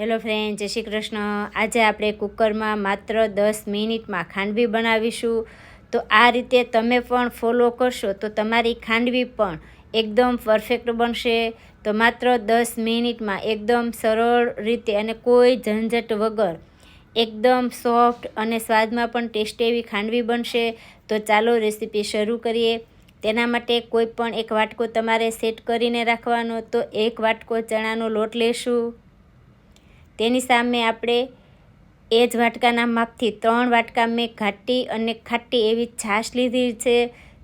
Hello friend, જય શ્રી કૃષ્ણ. આજે આપણે કુકરમાં માત્ર દસ મિનિટમાં ખાંડવી બનાવીશું. તો આ રીતે તમે પણ ફોલો કરશો તો તમારી ખાંડવી પણ એકદમ પરફેક્ટ બનશે. તો માત્ર દસ મિનિટમાં એકદમ સરળ રીતે અને કોઈ ઝંઝટ વગર એકદમ સોફ્ટ અને સ્વાદમાં પણ ટેસ્ટી એવી ખાંડવી બનશે. તો ચાલો રેસીપી શરૂ કરીએ. તેના માટે કોઈ પણ એક વાટકો તમારે સેટ કરીને રાખવાનો. તો એક વાટકો ચણાનો લોટ લેશું. તેની સામે આપણે એ જ વાટકાના માપથી ત્રણ વાટકા મેં ઘાટી અને ખાટી એવી છાશ લીધી છે.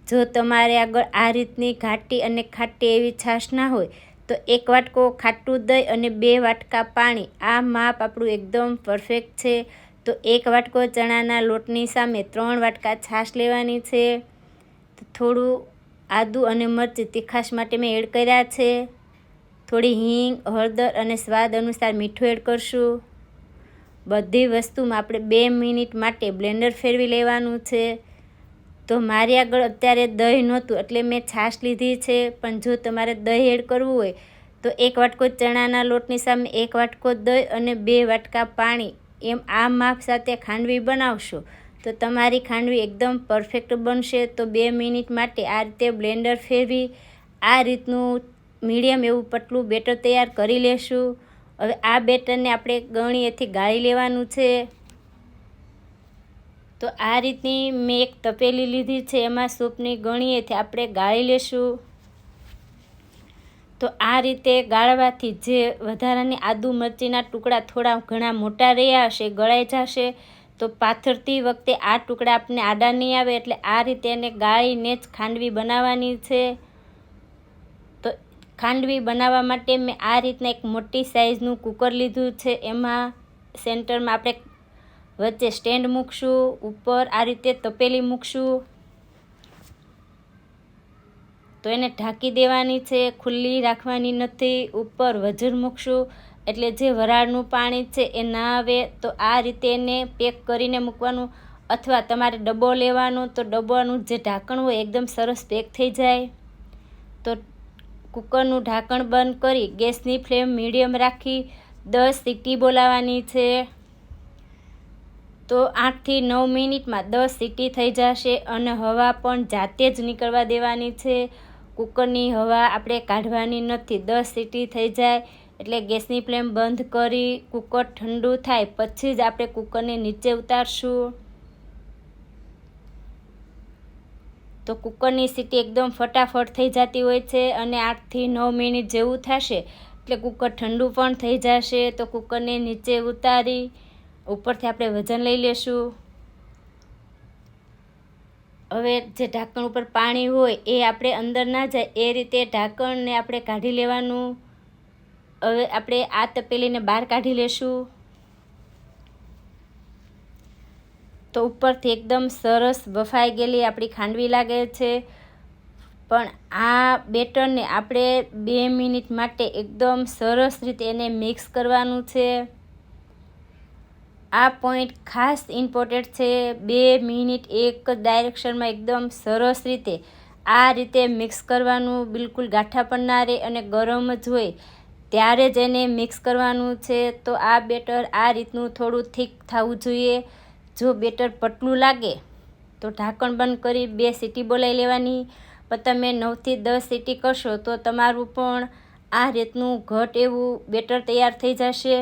જો તમારે આગળ આ રીતની ઘાટી અને ખાટી એવી છાશ ના હોય, તો એક વાટકો ખાટું દહીં અને બે વાટકા પાણી. આ માપ આપણું એકદમ પરફેક્ટ છે. તો એક વાટકો ચણાના લોટની સામે ત્રણ વાટકા છાશ લેવાની છે. થોડું આદું અને મરચી તીખાશ માટે મેં એડ કર્યા છે. થોડી હિંગ, હળદર અને સ્વાદ અનુસાર મીઠું એડ કરશું. બધી વસ્તુમાં આપણે બે મિનિટ માટે બ્લેન્ડર ફેરવી લેવાનું છે. તો મારી આગળ અત્યારે દહીં નહોતું એટલે મેં છાશ લીધી છે, પણ જો તમારે દહીં એડ કરવું હોય, તો એક વાટકો ચણાના લોટની સામે એક વાટકો દહીં અને બે વાટકા પાણી એમ આ માપ સાથે ખાંડવી બનાવશો. તો તમારી ખાંડવી એકદમ પરફેક્ટ બનશે. તો બે મિનિટ માટે આ રીતે બ્લેન્ડર ફેરવી આ રીતનું મીડિયમ એવું પતલું બેટર તૈયાર કરી લેશું. હવે આ બેટરને આપણે ગણીએથી ગાળી લેવાનું છે. તો આ રીતની મેં એક તપેલી લીધી છે, એમાં સૂપની ગણીએથી આપણે ગાળી લેશું. તો આ રીતે ગાળવાથી જે વધારાની આદુ મરચીના ટુકડા થોડા ઘણા મોટા રહ્યા હશે, ગળાઈ જશે, તો પાથરતી વખતે આ ટુકડા આપણે આડા નહીં આવે એટલે આ રીતે એને ગાળીને જ ખાંડવી બનાવવાની છે. ખાંડવી બનાવવા માટે મેં આ રીતના એક મોટી સાઇઝનું કુકર લીધું છે. એમાં સેન્ટરમાં આપણે વચ્ચે સ્ટેન્ડ મૂકશું, ઉપર આ રીતે તપેલી મૂકશું. તો એને ઢાંકી દેવાની છે, ખુલ્લી રાખવાની નથી, ઉપર વજન મૂકશું. એટલે જે વરાળનું પાણી છે એ ના આવે, તો આ રીતે એને પેક કરીને મૂકવાનું. અથવા તમારે ડબ્બો લેવાનો, તો ડબ્બાનું જે ઢાંકણ હોય એકદમ સરસ પેક થઈ જાય. તો કુકરનું ઢાંકણ બંધ કરી ગેસની ફ્લેમ મીડિયમ રાખી દસ સીટી બોલાવવાની છે. તો આઠથી નવ મિનિટમાં દસ સીટી થઈ જશે અને હવા પણ જાતે જ નીકળવા દેવાની છે. કુકરની હવા આપણે કાઢવાની નથી. દસ સીટી થઈ જાય એટલે ગેસની ફ્લેમ બંધ કરી કુકર ઠંડુ થાય. પછી જ આપણે કુકરને નીચે ઉતારશું. તો કુકરની સીટી એકદમ ફટાફટ થઈ જતી હોય છે અને આઠથી નવ મિનિટ જેવું થશે, એટલે કુકર ઠંડુ પણ થઈ જશે. તો કુકરને નીચે ઉતારી, ઉપરથી આપણે વજન લઈ લેશું. હવે જે ઢાંકણ ઉપર પાણી હોય એ આપણે અંદર ના જાય, એ રીતે ઢાંકણને આપણે કાઢી લેવાનું. હવે આપણે આ તપેલીને બહાર કાઢી લેશું. તો ઉપરથી એકદમ સરસ બફાઈ ગયેલી આપણી ખાંડવી લાગે છે. પણ આ બેટરને આપણે બે મિનિટ માટે એકદમ સરસ રીતે એને મિક્સ કરવાનું છે. આ પોઈન્ટ ખાસ ઇમ્પોર્ટન્ટ છે. બે મિનિટ એક ડાયરેક્શનમાં એકદમ સરસ રીતે આ રીતે મિક્સ કરવાનું, બિલકુલ ગાંઠા પણ ના રહે અને ગરમ જ હોય ત્યારે જ એને મિક્સ કરવાનું છે. તો આ બેટર આ રીતનું થોડું થીક થવું જોઈએ. જો બેટર પટલું લાગે, તો ઢાંકણ બંધ કરી બે સીટી બોલાવી લેવાની. પણ તમે નવથી દસ સીટી કરશો, તો તમારું પણ આ રીતનું ઘટ એવું બેટર તૈયાર થઈ જશે.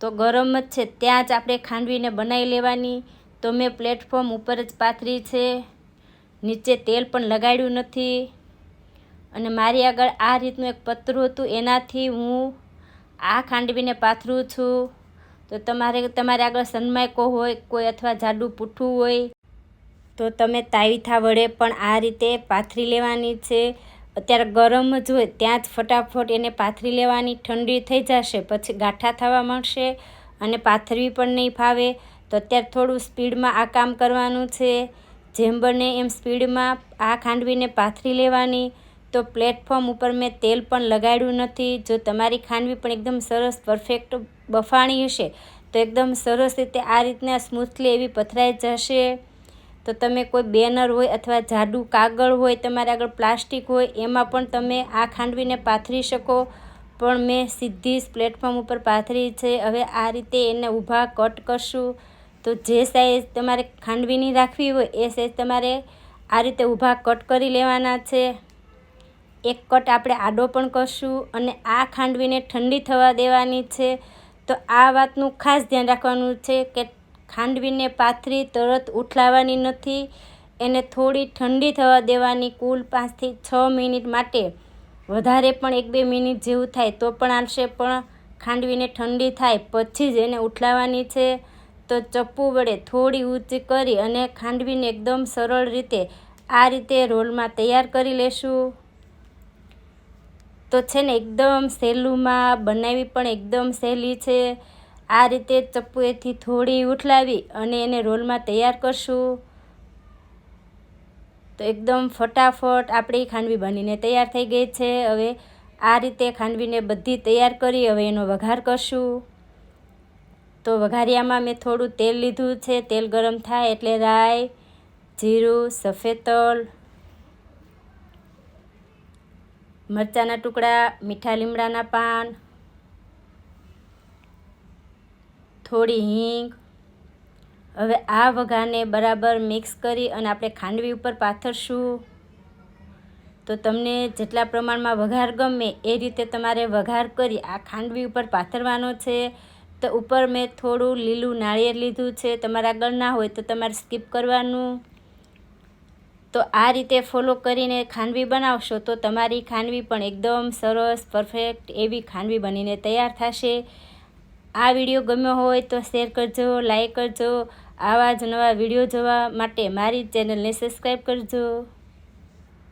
તો ગરમ જ છે, ત્યાં જ આપણે ખાંડવીને બનાવી લેવાની. તો મેં પ્લેટફોર્મ ઉપર જ પાથરી છે. નીચે તેલ પણ લગાડ્યું નથી. અને મારી આગળ આ રીતનું એક પતરું હતું, એનાથી હું આ ખાંડવીને પાથરું છું. તો તમારે તમારે આગળ સનમાઇકો હોય, કોઈ અથવા જાડું પૂઠું હોય, તો તમે તાવીથા વડે પણ આ રીતે પાથરી લેવાની છે. અત્યારે ગરમ જ હોય, ત્યાં જ ફટાફટ એને પાથરી લેવાની, ઠંડી થઈ જશે, પછી ગાંઠા થવા મળશે અને પાથરવી પણ નહીં ફાવે. તો અત્યારે થોડું સ્પીડમાં આ કામ કરવાનું છે. જેમ બને એમ સ્પીડમાં આ ખાંડવીને પાથરી લેવાની. તો પ્લેટફોર્મ ઉપર મેં તેલ પણ લગાડ્યું નથી. જો તમારી ખાંડવી પણ એકદમ સરસ પરફેક્ટ બફાણી હશે, તો એકદમ સરસ રીતે આ રીતના સ્મૂથલી એવી પથરાઈ જશે. તો તમે કોઈ બેનર હોય અથવા જાડું કાગળ હોય, તમારે આગળ પ્લાસ્ટિક હોય, એમાં પણ તમે આ ખાંડવીને પાથરી શકો. પણ મેં સીધી જ પ્લેટફોર્મ ઉપર પાથરી છે. હવે આ રીતે એને ઊભા કટ કરશું. તો જે સાઇઝ તમારે ખાંડવીની રાખવી હોય, એ સાઇઝ તમારે આ રીતે ઊભા કટ કરી લેવાના છે. એક કટ આપણે આડો પણ કરશું અને આ ખાંડવીને ઠંડી થવા દેવાની છે. તો આ વાતનું ખાસ ધ્યાન રાખવાનું છે કે ખાંડવીને પાથરી તરત ઉઠલાવવાની નથી, એને થોડી ઠંડી થવા દેવાની કુલ પાંચથી છ મિનિટ માટે. વધારે પણ એક બે મિનિટ જેવું થાય તો પણ આવશે પણ ખાંડવીને ઠંડી થાય પછી જ એને ઉઠલાવવાની છે. તો ચપ્પુ વડે થોડી ઊંચી કરી અને ખાંડવીને એકદમ સરળ રીતે આ રીતે રોલમાં તૈયાર કરી લેશું. તો છે ને એકદમ સહેલુંમાં બનાવી પણ એકદમ સહેલી છે. આ રીતે ચપ્પુએથી થોડી ઉઠલાવી અને એને રોલમાં તૈયાર કરશું. તો એકદમ ફટાફટ આપણી ખાંડવી બનીને તૈયાર થઈ ગઈ છે. હવે આ રીતે ખાંડવીને બધી તૈયાર કરી હવે એનો વઘાર કરશું. તો વઘારિયામાં મેં થોડું તેલ લીધું છે. તેલ ગરમ થાય એટલે રાઈ, જીરું, સફેદ તલ મરચાંના ટુકડા, મીઠા લીમડાના પાન, થોડી હિંગ. હવે આ વઘારને બરાબર મિક્સ કરી અને આપણે ખાંડવી ઉપર પાથરશું. તો તમને જેટલા પ્રમાણમાં વઘાર ગમે એ રીતે તમારે વઘાર કરી આ ખાંડવી ઉપર પાથરવાનો છે. તો ઉપર મેં થોડું લીલું નાળિયેર લીધું છે. તમારા આગળ ના હોય તો તમારે સ્કીપ કરવાનું. તો આ રીતે ફોલો કરીને ખાંડવી બનાવશો તો તમારી ખાંડવી પણ એકદમ સરસ પરફેક્ટ એવી ખાંડવી બનીને તૈયાર થશે. આ વીડિયો ગમ્યો હોય તો શેર કરજો લાઈક કરજો. આવા જ નવા વીડિયો જોવા માટે મારી ચેનલને સબસ્ક્રાઈબ કરજો.